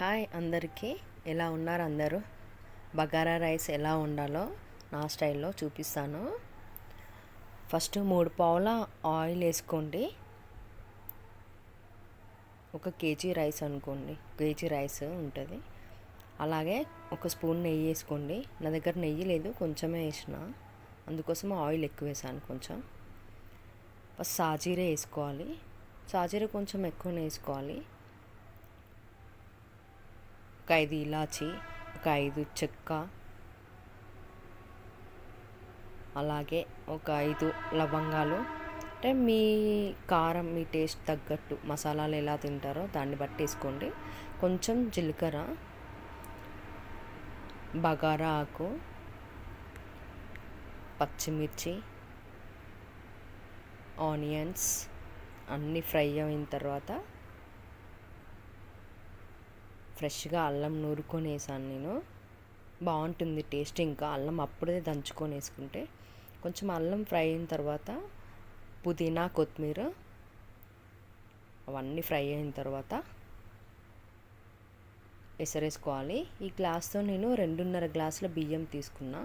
Hi అందరికీ. ఎలా ఉన్నారు అందరూ? బగారా రైస్ ఎలా ఉండాలో నా స్టైల్లో చూపిస్తాను. ఫస్ట్ మూడు పావుల ఆయిల్ వేసుకోండి. ఒక కేజీ రైస్ అనుకోండి. కేజీ రైస్ ఉంటుంది. అలాగే ఒక స్పూన్ నెయ్యి వేసుకోండి. నా దగ్గర నెయ్యి లేదు కొంచెమే వేసిన. అందుకోసం ఆయిల్ ఎక్కువ వేసాను కొంచెం. ఫస్ట్ సాజీరే వేసుకోవాలి. సాజీర కొంచెం ఎక్కువనే వేసుకోవాలి. ఒక ఐదు ఇలాచి ఒక ఐదు చెక్క అలాగే ఒక ఐదు లవంగాలు. అంటే మీ కారం మీ టేస్ట్ తగ్గట్టు మసాలాలు ఎలా తింటారో దాన్ని బట్టి వేసుకోండి. కొంచెం జీలకర్ర బగారా ఆకు పచ్చిమిర్చి ఆనియన్స్ అన్నీ ఫ్రై అయిన తర్వాత ఫ్రెష్గా అల్లం నూరుకొని వేసాను నేను. బాగుంటుంది టేస్ట్. ఇంకా అల్లం అప్పుడే దంచుకొని వేసుకుంటే కొంచెం అల్లం ఫ్రై అయిన తర్వాత పుదీనా కొత్తిమీర అవన్నీ ఫ్రై అయిన తర్వాత ఎసరేసుకోవాలి ఈ గ్లాస్తో నేను రెండున్నర గ్లాసుల బియ్యం తీసుకున్నా.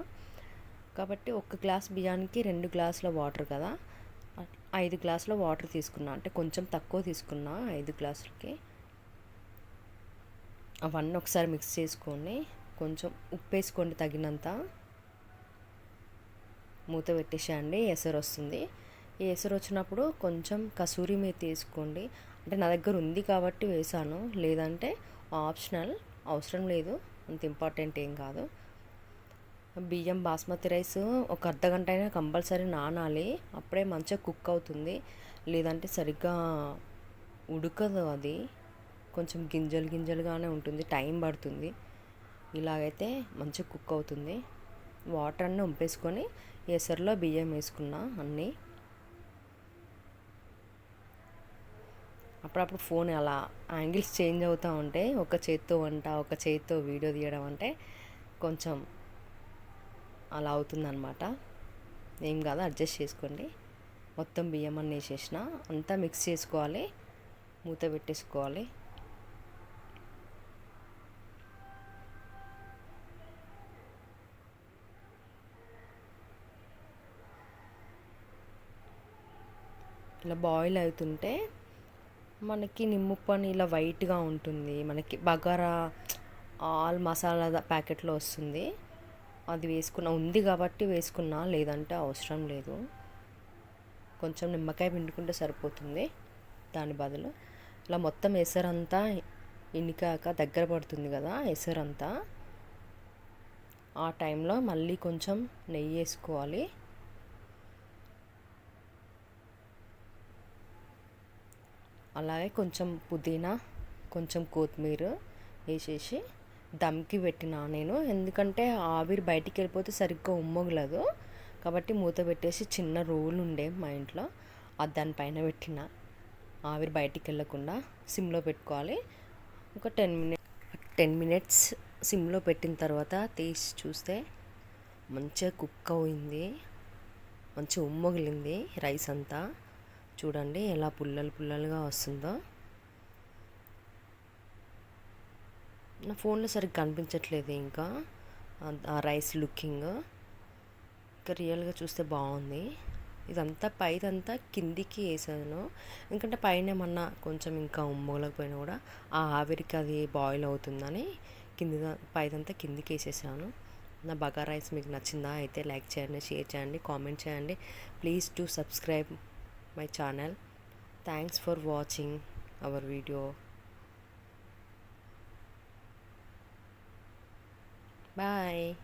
కాబట్టి ఒక గ్లాస్ బియ్యానికి రెండు గ్లాసుల వాటర్ కదా. ఐదు గ్లాసుల వాటర్ తీసుకున్నా. అంటే కొంచెం తక్కువ తీసుకున్నా ఐదు గ్లాసులకి. అవన్నీ ఒకసారి మిక్స్ చేసుకొని కొంచెం ఉప్పు వేసుకోండి తగినంత. మూత పెట్టేసేయండి ఎసరు వస్తుంది. ఈ ఎసరు వచ్చినప్పుడు కొంచెం కసూరి మేతి వేసుకోండి. అంటే నా దగ్గర ఉంది కాబట్టి వేసాను. లేదంటే ఆప్షనల్ అవసరం లేదు. అంత ఇంపార్టెంట్ ఏం కాదు. బియ్యం బాస్మతి రైస్ ఒక అర్ధ గంట అయినా కంపల్సరీ నానాలి. అప్పుడే మంచిగా కుక్ అవుతుంది. లేదంటే సరిగ్గా ఉడకదు అది. కొంచెం గింజలు గింజలుగానే ఉంటుంది టైం పడుతుంది. ఇలాగైతే మంచిగా కుక్ అవుతుంది. వాటర్ అన్నీ ఉంపేసుకొని ఎసరులో బియ్యం వేసుకున్నా అన్నీ. అప్పుడప్పుడు ఫోన్ అలా యాంగిల్స్ చేంజ్ అవుతూ ఉంటే ఒక చేత్తో వంట ఒక చేత్తో వీడియో తీయడం అంటే కొంచెం అలా అవుతుందన్నమాట. ఏం కాదు అడ్జస్ట్ చేసుకోండి. మొత్తం బియ్యం అన్నీ వేసేసిన అంతా మిక్స్ చేసుకోవాలి మూత పెట్టేసుకోవాలి. ఇలా బాయిల్ అవుతుంటే మనకి నిమ్మప్పని ఇలా వైట్గా ఉంటుంది. మనకి బగారా ఆల్ మసాలా ప్యాకెట్లో వస్తుంది. అది వేసుకున్న ఉంది కాబట్టి వేసుకున్నా లేదంటే అవసరం లేదు. కొంచెం నిమ్మకాయ పిండుకుంటే సరిపోతుంది. దాని బదులు ఇలా మొత్తం ఎసరంతా ఇనికాక దగ్గర పడుతుంది కదా ఎసరంతా. ఆ టైంలో మళ్ళీ కొంచెం నెయ్యి వేసుకోవాలి. అలాగే కొంచెం పుదీనా కొంచెం కొత్తిమీర వేసేసి దమ్కి పెట్టిన నేను. ఎందుకంటే ఆవిరి బయటికి వెళ్ళిపోతే సరిగ్గా ఉమ్మగలదు. కాబట్టి మూత పెట్టేసి చిన్న రోల్ ఉండే మా ఇంట్లో. అది దానిపైన పెట్టిన. ఆవిరి బయటికి వెళ్ళకుండా సిమ్లో పెట్టుకోవాలి. ఒక టెన్ మినిట్ టెన్ మినిట్స్ సిమ్లో పెట్టిన తర్వాత తీసి చూస్తే మంచిగా కుక్ అయింది. మంచిగా ఉమ్మగిలింది రైస్ అంతా. చూడండి ఎలా పుల్లలు పుల్లలుగా వస్తుందో. నా ఫోన్లో సరిగ్గా కనిపించట్లేదు ఇంకా. ఆ రైస్ లుకింగ్. ఇంకా రియల్గా చూస్తే బాగుంది. ఇదంతా పైదంతా కిందికి వేసాను. ఎందుకంటే పైన ఏమన్నా కొంచెం ఇంకా ఉమ్మగలకపోయినా కూడా ఆ ఆవిరికి అది బాయిల్ అవుతుందని కింది పైదంతా కిందికి వేసేసాను. నా బగా రైస్ మీకు నచ్చిందా అయితే లైక్ చేయండి షేర్ చేయండి కామెంట్ చేయండి. Please to subscribe my channel. Thanks for watching our video. Bye